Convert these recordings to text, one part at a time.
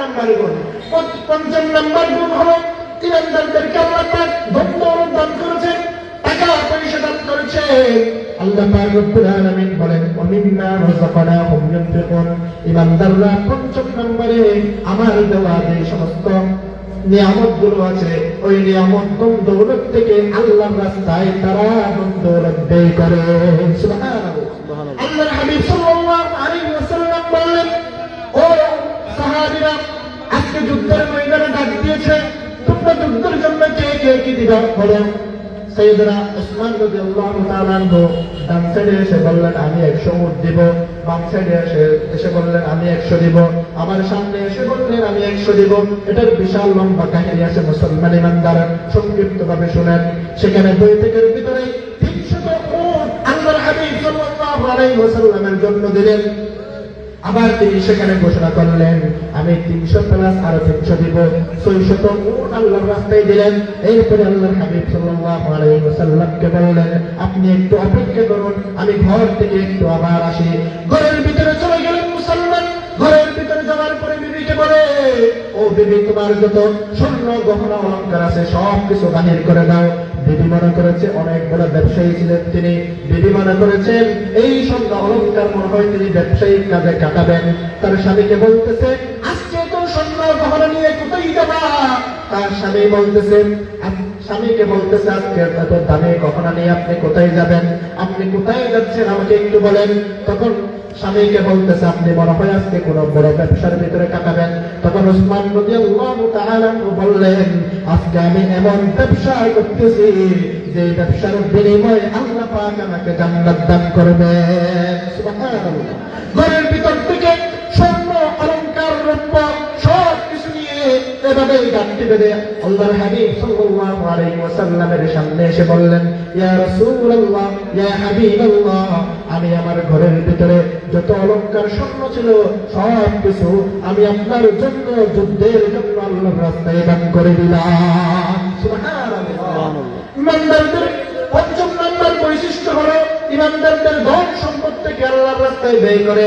নম্বর গুণ। পঞ্চম নম্বর গুণ হলো ইমানদারদেরকে আল্লাহ পাক ধন দান করেছেন টাকা পয়সা দান করেছে। আল্লাহ পাক রব্বুল আলামিন বলেন ওমিম্মা রাযাকনাহুম ইউনফিকুন ইমানদাররা পঞ্চম নম্বরে আমার দেওয়া যে সমস্ত নিয়ামতগুলো আছে ওই নিয়ামত দৌলত থেকে আল্লাহর রাস্তায় তারা দৌলত ব্যয় করে? সুবহানাল্লাহ। আল্লাহর আমি 100 উট দিব। এসে বললেন, আমি 100 দিব। আমার সামনে এসে বললেন, আমি 100 দিব। এটার বিশাল লম্বা কাহিনী আছে মুসলমান ইমানদার সংক্ষিপ্ত ভাবে শোনেন। সেখানে বই থেকে ভিতরে 300 উট আল্লাহর হাবিব সাল্লাল্লাহু আলাইহি ওয়াসাল্লামের জন্য দিলেন। আবার তিনি সেখানে ঘোষণা করলেন, আমি তিনশো প্লাস আরও তিনশো দিব। ছয়শত উন আল্লাহর রাস্তায় দিলেন। এরপরে আল্লাহর হাবিব ওয়াসাল্লামকে বললেন, আপনি একটু অপেক্ষা করুন, আমি ঘর থেকে একটু আবার আসি। ঘরের ভিতরে চলে গেলেন পরে ও বিবি, তোমার যত স্বর্ণ, গহনা, অলংকার আছে সব কিছু বাহির করে দাও। বিবি মনে করেছে, অনেক বড় ব্যবসায়ী ছিলেন তিনি। বিবি মনে করেছেন, এই স্বর্ণ, অলংকার মনে হয় তিনি ব্যবসায়িক কাজে কাটাবেন। তার স্বামীকে বলতেছে, আজকে তো স্বর্ণ, গহনা নিয়ে কোথায় যাবা? তার স্বামী বলতেছে স্বামীকে বলতেছে, আজকে এত দামে গহনা নিয়ে আপনি কোথায় যাবেন? আপনি কোথায় যাচ্ছেন? আমাকে একটু বলেন। তখন স্বামীকে বলতেছে, আপনি মনে হয় আজকে কোন বড় ব্যবসার ভিতরে কাটাবেন। তখন উসমান বললেন, আজকে আমি এমন ব্যবসা করতেছি যে ব্যবসার বিনিময়ে আল্লাহ পাক আমাকে জান্নাত দান করবেন। ঘরের ভিতর থেকে স্বর্ণ এভাবে গাঁটটি বেঁধে আল্লাহর হাবিব সাল্লাল্লাহু আলাইহি ওয়াসাল্লামের সামনে এসে বললেন, ইয়া রাসূলুল্লাহ, ইয়া হাবিবাল্লাহ, আমি আমার ঘরের ভিতরে যত অলংকার স্বর্ণ ছিল, সব কিছু আমি আপনার জন্য যুদ্ধের জন্য আল্লাহর রাস্তায় দান করে দিলাম। সুবহানাল্লাহ। ইমানদারদের পঞ্চম নম্বর বৈশিষ্ট্য হলো, ইমানদারদের ধন সম্পদ থেকে আল্লাহর রাস্তায় ব্যয় করে।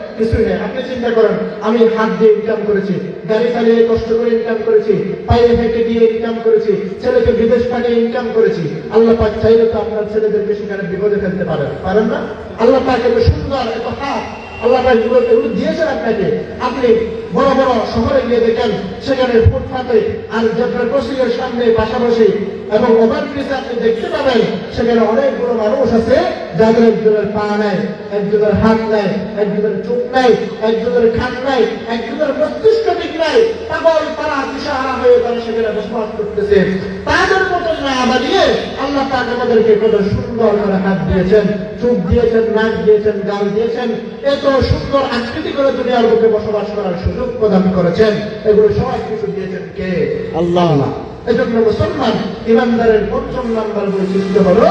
কিছুই আপনি চিন্তা করেন, আমি হাত দিয়ে ইনকাম করেছি, গাড়ি চালিয়ে কষ্ট করে ইনকাম করেছি, পায়ে হেঁটে দিয়ে ইনকাম করেছি, ছেলেকে বিদেশ পাঠিয়ে ইনকাম করেছি, আল্লাহ পাক চাইলে তো আপনার ছেলেদেরকে সেখানে বিপদে ফেলতে পারেন পারেন না? আল্লাহ পাক এত সুন্দর, এত হাত, আল্লাহ পাক দিয়েছেন আপনাকে। আপনি বড় বড় শহরে গিয়ে দেখেন, সেখানে ফুটপাতে আর জেব্রা ক্রসিংয়ের সামনে পাশাপাশি এবং ওভার ব্রিজে আপনি দেখতে পাবেন, সেখানে অনেকগুলো মানুষ আছে। যাদের একজনের পা নাই একজনের হাত নাই একজনের চোখ নাই একজনের খান নাই একজনের মস্তিষ্ক ঠিক নাই পাগল তারা দিশাহারা হয়ে তারা সেখানে বসবাস করতেছে। তাদের মতো না বানিয়ে আল্লাহ পাক আমাদেরকে কত সুন্দর করে হাত দিয়েছেন চোখ দিয়েছেন নাক দিয়েছেন গাল দিয়েছেন এত সুন্দর আকৃতি করে দুনিয়ার বুকে বসবাস করার সুযোগ প্রদান করেছেন। এগুলো সব কিছু দিয়েছেন কে? আল্লাহ। এজন্য মুসলমান ইমানদারের পঞ্চম নাম্বার বৈশিষ্ট্য হলো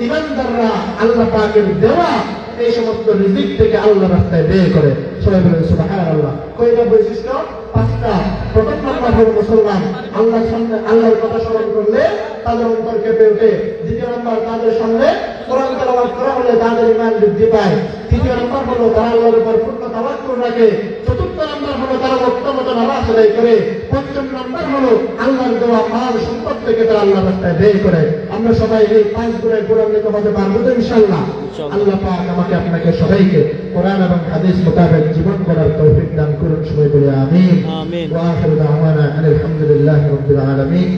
ইমানদাররা আল্লাহ পাকের দেওয়া এই সমস্ত রিজিক থেকে আল্লাহ রাস্তায় ব্যয় করে। সবাই বলেন সুবহানাল্লাহ। কয়টা বৈশিষ্ট্য? পাঁচটা। প্রথম নাম্বার হলো মুসলমান। আল্লাহর সামনে আল্লাহর কথা স্মরণ করলে তাদের অন্তর কেঁপে ওঠে। দ্বিতীয় নম্বর, তাদের সামনে কোরআন তেলাওয়াত করা হলে তাদের ইমান বৃদ্ধি পায়। তৃতীয় নম্বর হলো তারা আল্লাহর উপর পূর্ণ তাওয়াক্কুল রাখে। চতুর্থ নম্বর হলো তারা বক্তব্য নামাজ আদায় করে। পঞ্চম নম্বর হলো আল্লাহর দেওয়া মাল সম্পদ থেকে তারা আল্লাহ রাস্তায় ব্যয় করে আমরা সবাই এই পাঁচ গুণের গুণান্বিত হতে পারবো তো ইনশাল্লাহ ইনশাআল্লাহ। আল্লাহ পাক আমাকে আপনাকে সবাইকে কোরআন এবং হাদিস মোতাবেক জীবন করার তৌফিক দান করুন সবাই বলে আমিন আমিন। وآخر دعوانا أن الحمد لله رب العالمين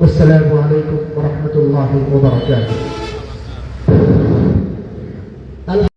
والسلام عليكم ورحمة الله وبركاته